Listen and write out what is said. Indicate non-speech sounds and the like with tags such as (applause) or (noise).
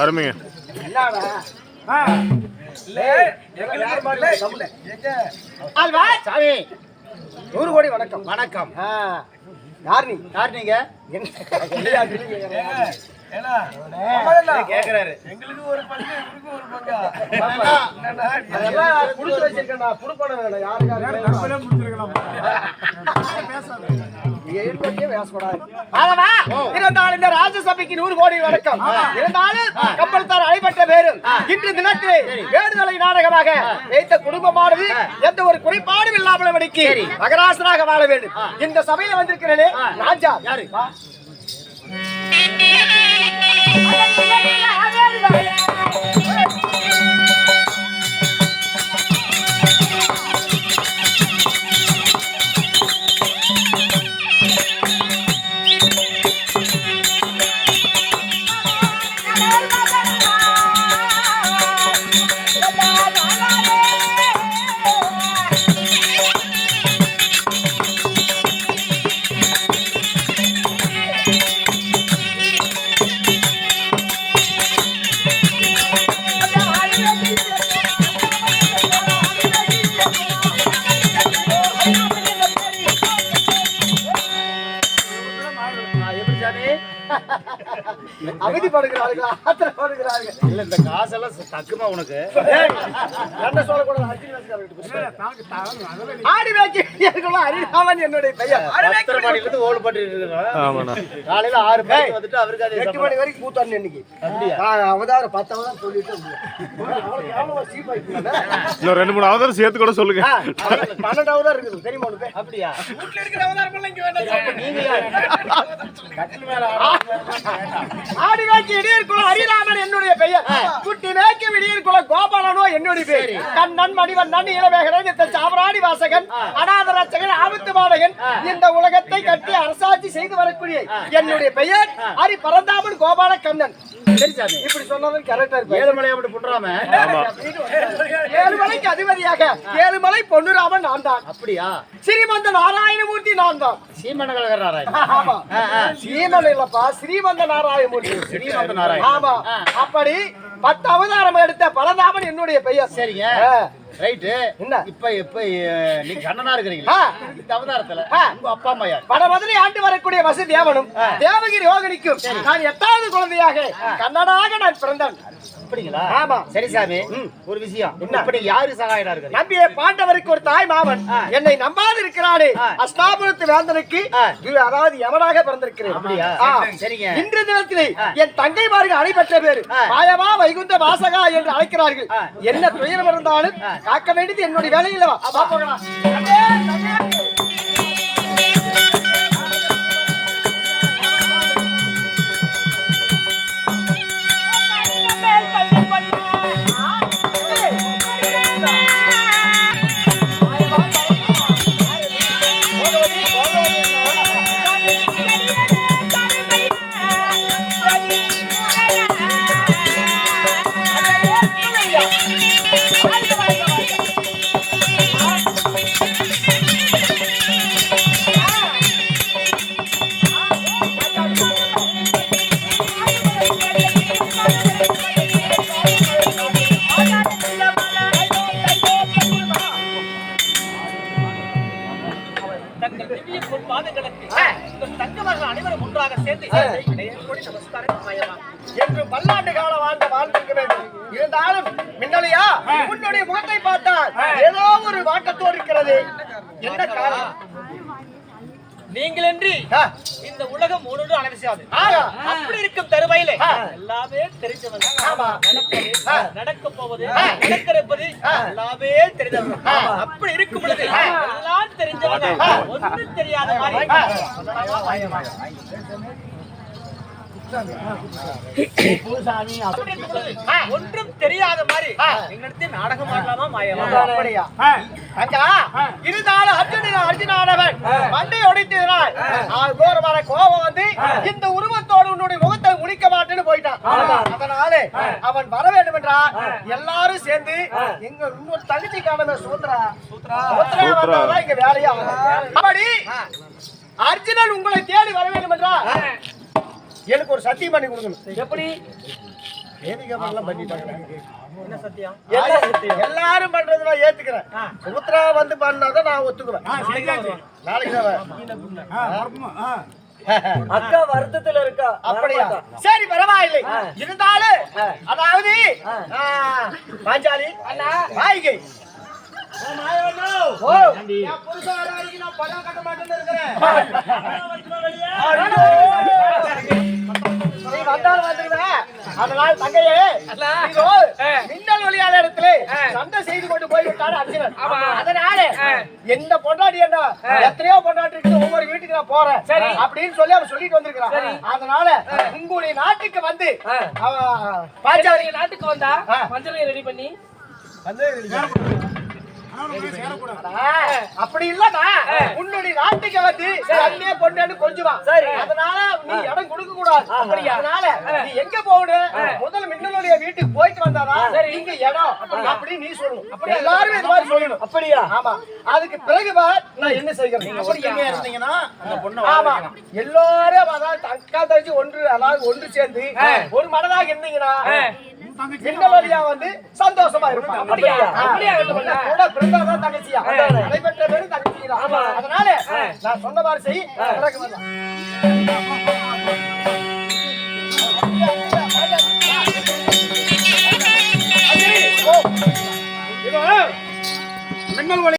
அருமைங்க. ஆல்வா சாமி நூறு கோடி வணக்கம். வணக்கம். ஆ, யார் நீ? யார் நீங்க? அதெல்லாம் குடுத்து வச்சிருக்கேன்டா, வேணும், (laughs) இருந்தாலும் இந்த ராஜசபைக்கு நூறு கோடி வணக்கம். இருந்தாலும் கப்பல்தார் அழைப்பட்ட பேரும் இன்று தினத்திலே வேடுதலை நாடகமாக வைத்த குடும்பமானது எந்த ஒரு குறைபாடும் இல்லாமல் படிக்கு மகராசனாக வாழ வேண்டும். இந்த சபையில வந்திருக்கிறேனே ராஜா. யாரு? எப்படி அவதிப்படுகிறார்கள் ஆத்திரப்படுகிறார்கள் இல்ல இந்த காசெல்லாம் தக்குமா உனக்கு? என்ன சொல்லக்கூடாது ஆடி என்னுடைய பெயர் பத்தரை மணில இருந்து ஓடு பட்டு இருக்கிறோம் ஆமாண்ணா. காலையில ஆறு மணிக்கு வந்துட்டு அவருக்கு அதே எட்டு மணி வரைக்கும் கூத்தாண்டு இன்னைக்கு. அவதாரம் பத்து அவதாரம் சொல்லிட்டு அவளுக்கு எவ்வளவு சீப் ஆயிடுச்சுன்னா, இன்னும் ரெண்டு மூணு அவதாரம் சேர்த்து கூட சொல்லுங்க. பன்னெண்டு அவதாரம் இருக்குது தெரியுமா உனக்கு? அப்படியா? கட்டில் மேல ஆடி வேக்கி குலம் அரிராமன் என்னுடைய பெயர் குட்டி வேக்கி இடையர் குலம் இளவேகரன் இந்த சாமராணி வாசகன் அநாத ரச்சகன் ஆபத்து பாடகன் இந்த உலகத்தை கட்டி அரசாட்சி செய்து வரக்கூடிய என்னுடைய பெயர் ஹரி பரந்தாமன் கோபால கண்ணன் இப்படி சொன்னது கரெக்டா ஏழுமலை அப்படி புண்றாம ஏழுமலைக்கு அதிபதியாக ஏழுமலை பொன்னுராமன் நான் தான். அப்படியா? ஸ்ரீமந்த நாராயணமூர்த்தி நான் தான். சீமன ஆமா. சீமன் இல்லப்பா ஸ்ரீமந்த நாராயணமூர்த்தி. ஸ்ரீமந்த நாராயணன். ஆமா. அப்படி பத்து அவதாரம் எடுத்த என்னுடைய பெயர் சரிங்க. ஆ. ரைட்டு. என்ன? இப்ப இப்ப நீங்க கண்ணனா இருக்கிறீங்களா. இந்த அவதாரத்துல. உங்க அப்பா அம்மா யார்? பல மதுரை ஆண்டு வரக்கூடிய வசுதேவனும் தேவகிரி யோகனிக்கும் நான் எட்டாவது குழந்தையாக கண்ணனாக நான் பிறந்தேன் அப்படிங்களா? ஆமா. சரி சாமி. ஒரு விஷயம். என்ன? இப்ப நீங்க யாரு சகாயனா நம்பிய பாண்டவருக்கு ஒரு தாய் மாமன் என்னை நம்பாது இருக்கிறானே அஸ்தாபுரத்து வேந்தனுக்கு அதாவது எவனாக பிறந்திருக்கிறேன். அப்படியா? சரிங்க. இன்று தினத்திலே என் தங்கைமார்கள் அடைபெற்ற பேரு மாயவா வைகுந்த வாசகா என்று அழைக்கிறார்கள். என்ன துயரம் இருந்தாலும் காக்க வேண்டியது என்னுடைய வேலையில வா Thank you. உன்னுடைய முகத்தை பார்த்தால் ஏதோ ஒரு வாட்டத்தோடு இருக்கிறது. என்ன காரணம்? நீங்களன்றி இந்த உலகம் ஒன்று அனவசியாது. அப்படி இருக்கும் தருவாயிலே. எல்லாமே தெரிஞ்சவங்க. நடக்க போவது ஆ. எல்லாமே தெரிஞ்சவங்க. அப்படி இருக்கும் பொழுது எல்லாம் தெரிஞ்சவங்க. ஒன்றும் தெரியாத மாதிரி ஆ. அப்படி இருக்கும் பொழுது ஒன்றும் தெரியாத மாதிரி. எங்களிடத்தில் நாடகம் ஆடலாமா? அக்கா, இருந்தாலும் அர்ஜுனன் அர்ஜுனானவன் மண்டை கோரமான கோபம் வந்து இந்த உருவத்தோடு உன்னுடைய முகத்தை முடிக்க மாட்டேன்னு போயிட்டான். அதனால அவன் வர வேண்டும் என்றால் எல்லாரும் சேர்ந்து எங்க இன்னொரு தகுதி காணமே சூத்ரா. சூத்ரா. வந்தாதான் இங்க வேலையா. அப்படி அர்ஜுனன் உங்களை தேடி வர வேண்டும் என்றால் எனக்கு ஒரு சத்தியம் பண்ணி கொடுக்கணும். எப்படி? எல்லாரும் பண்றது நான் ஏத்துக்கிறேன். சுமித்ரா வந்து பண்ணாதான் நான் ஒத்துக்குவேன். நாளைக்கு. அக்கா வருத்தத்துல இருக்கா? அப்படியா? சரி பரவாயில்லை. இருந்தாலும் அதாவது ஆ, பாஞ்சாலி வாய்கை ஓ என் புருஷன் வர வரைக்கும் நான் பணம் கட்ட மாட்டேன்னு இருக்கிறேன். வந்தாலும் வந்துருவேன் அதனால் தங்கையே இதோ மின்னல் ஒளியாத இடத்துல சண்டை செய்து கொண்டு போய்விட்டாரு அர்ஜுனன். அதனால என்ன பொண்டாட்டி என்ன? எத்தனையோ பொண்டாட்டி ஒவ்வொரு வீட்டுக்கு நான் போறேன். அப்படின்னு சொல்லி அவன் சொல்லிட்டு வந்திருக்கிறான். அதனால உங்களுடைய நாட்டுக்கு வந்து பாஞ்சாலி நாட்டுக்கு வந்தா. மஞ்சளை ரெடி பண்ணி? அடா, அப்படி இல்லனா உன்னுடைய நாட்டுக்கு வந்து தண்ணியே கொண்டு கொஞ்சுவான். சரி. அதனால நீ இடம் கொடுக்க கூடாது அப்படியா அதனால நீ எங்க போகணும் முதல்ல மின்னலுடைய வீட்டுக்கு போயிட்டு வந்தாரா இங்க இடம். அப்படி நீ சொல்லணும். அப்படி எல்லாரும் இது மாதிரி சொல்லணும். அப்படியா? ஆமா. அதுக்கு பிறகு நான் என்ன செய்கிறேன்? ஒற்றுமையா இருந்தீங்கன்னா அந்த பொண்ணை ஆமா. எல்லாரும் அதாவது அக்கா தங்கச்சி ஒன்று அதாவது ஒன்று சேர்ந்து ஒரு மனதாக இருந்தீங்கன்னா மின்னலொலியா வந்து சந்தோஷமா இருப்பாங்க அப்படியா? கூட தங்கச்சியா? நடைபெற்ற பேரு தங்கச்சியா? அதனால நான் சொன்ன மாதிரி செய். மின்னல்